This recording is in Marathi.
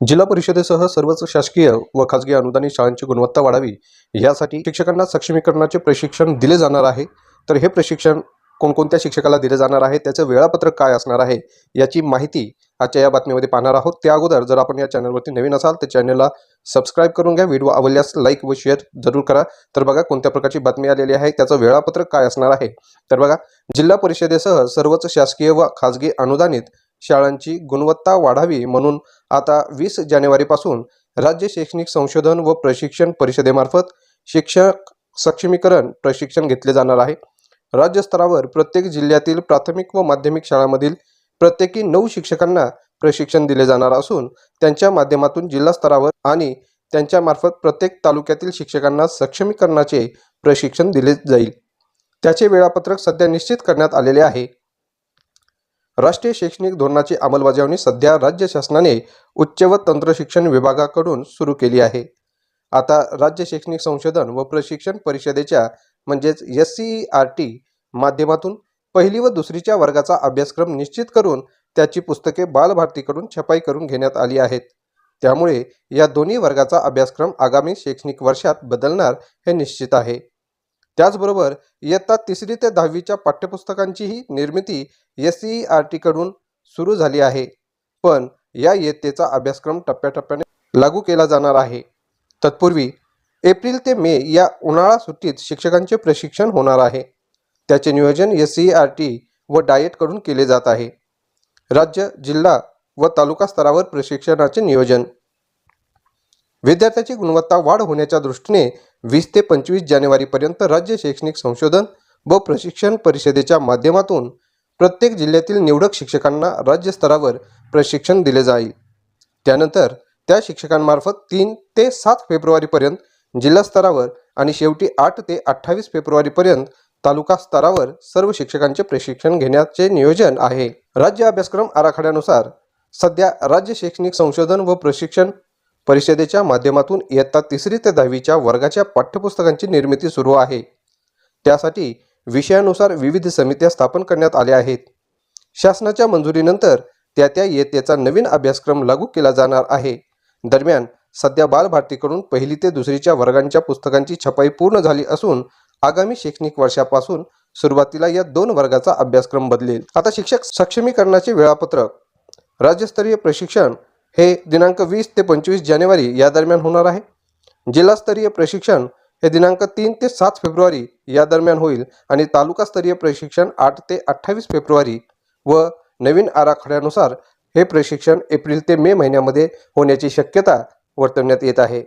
जिल्हा परिषदेसह सर्वच शासकीय व खाजगी अनुदानित शाळांची गुणवत्ता वाढावी यासाठी शिक्षकांना सक्षमीकरणाचे प्रशिक्षण दिले जाणार आहे. तर हे प्रशिक्षण कोणकोणत्या शिक्षकाला दिले जाणार आहे? त्याचं वेळापत्रक काय असणार आहे? याची माहिती आजच्या या बातमीमध्ये पाहणार आहोत. त्या अगोदर जर आपण या चॅनलवरती नवीन असाल तर चॅनलला सबस्क्राईब करून घ्या. व्हिडिओ आवडल्यास लाईक व शेअर जरूर करा. तर बघा कोणत्या प्रकारची बातमी आलेली आहे त्याचं वेळापत्रक काय असणार आहे? तर बघा जिल्हा परिषदेसह सर्वच शासकीय व खाजगी अनुदानित शाळांची गुणवत्ता वाढावी म्हणून आता वीस जानेवारीपासून राज्य शैक्षणिक संशोधन व प्रशिक्षण परिषदेमार्फत शिक्षक सक्षमीकरण प्रशिक्षण घेतले जाणार आहे. राज्यस्तरावर प्रत्येक जिल्ह्यातील प्राथमिक व माध्यमिक शाळांमधील प्रत्येकी नऊ शिक्षकांना प्रशिक्षण दिले जाणार असून त्यांच्या माध्यमातून जिल्हा स्तरावर आणि त्यांच्यामार्फत प्रत्येक तालुक्यातील शिक्षकांना सक्षमीकरणाचे प्रशिक्षण दिले जाईल. त्याचे वेळापत्रक सध्या निश्चित करण्यात आलेले आहे. राष्ट्रीय शैक्षणिक धोरणाची अंमलबजावणी सध्या राज्य शासनाने उच्च व तंत्र शिक्षण विभागाकडून सुरू केली आहे. आता राज्य शैक्षणिक संशोधन व प्रशिक्षण परिषदेच्या म्हणजेच एस सी आर टी माध्यमातून पहिली व दुसरीच्या वर्गाचा अभ्यासक्रम निश्चित करून त्याची पुस्तके बालभारतीकडून छपाई करून घेण्यात आली आहेत. त्यामुळे या दोन्ही वर्गाचा अभ्यासक्रम आगामी शैक्षणिक वर्षात बदलणार हे निश्चित आहे. त्याचबरोबर इयत्ता तिसरी ते दहावीच्या पाठ्यपुस्तकांचीही निर्मिती एस सी आर टीकडून सुरू झाली आहे. पण या इयत्तेचा अभ्यासक्रम टप्प्याटप्प्याने लागू केला जाणार आहे. तत्पूर्वी एप्रिल ते मे या उन्हाळा सुट्टीत शिक्षकांचे प्रशिक्षण होणार आहे. त्याचे नियोजन एस सी आर टी व डायटकडून केले जात आहे. राज्य जिल्हा व तालुका स्तरावर प्रशिक्षणाचे नियोजन विद्यार्थ्याची गुणवत्ता वाढ होण्याच्या दृष्टीने वीस ते पंचवीस जानेवारीपर्यंत राज्य शैक्षणिक संशोधन व प्रशिक्षण परिषदेच्या माध्यमातून प्रत्येक जिल्ह्यातील निवडक शिक्षकांना राज्य स्तरावर प्रशिक्षण दिले जाईल. त्यानंतर त्या शिक्षकांमार्फत तीन ते सात फेब्रुवारीपर्यंत जिल्हा स्तरावर आणि शेवटी आठ ते अठ्ठावीस फेब्रुवारीपर्यंत तालुका स्तरावर सर्व शिक्षकांचे प्रशिक्षण घेण्याचे नियोजन आहे. राज्य अभ्यासक्रम आराखड्यानुसार सध्या राज्य शैक्षणिक संशोधन व प्रशिक्षण परिषदेच्या माध्यमातून इयत्ता तिसरी ते दहावीच्या वर्गाच्या पाठ्यपुस्तकांची निर्मिती सुरू आहे. त्यासाठी विषयानुसार विविध समित्या स्थापन करण्यात आल्या आहेत. शासनाच्या मंजुरीनंतर त्या त्या इयत्तेचा नवीन अभ्यासक्रम लागू केला जाणार आहे. दरम्यान सध्या बालभारतीकडून पहिली ते दुसरीच्या वर्गांच्या पुस्तकांची छपाई पूर्ण झाली असून आगामी शैक्षणिक वर्षापासून सुरुवातीला या दोन वर्गाचा अभ्यासक्रम बदलेल. आता शिक्षक सक्षमीकरणाचे वेळापत्रक. राज्यस्तरीय प्रशिक्षण हे दिनांक वीस ते पंचवीस जानेवारी या दरम्यान होणार आहे. जिल्हास्तरीय प्रशिक्षण हे दिनांक तीन ते सात फेब्रुवारी या दरम्यान होईल आणि तालुकास्तरीय प्रशिक्षण आठ ते अठ्ठावीस फेब्रुवारी व नवीन आराखड्यानुसार हे प्रशिक्षण एप्रिल ते मे महिन्यामध्ये होण्याची शक्यता वर्तवण्यात येत आहे.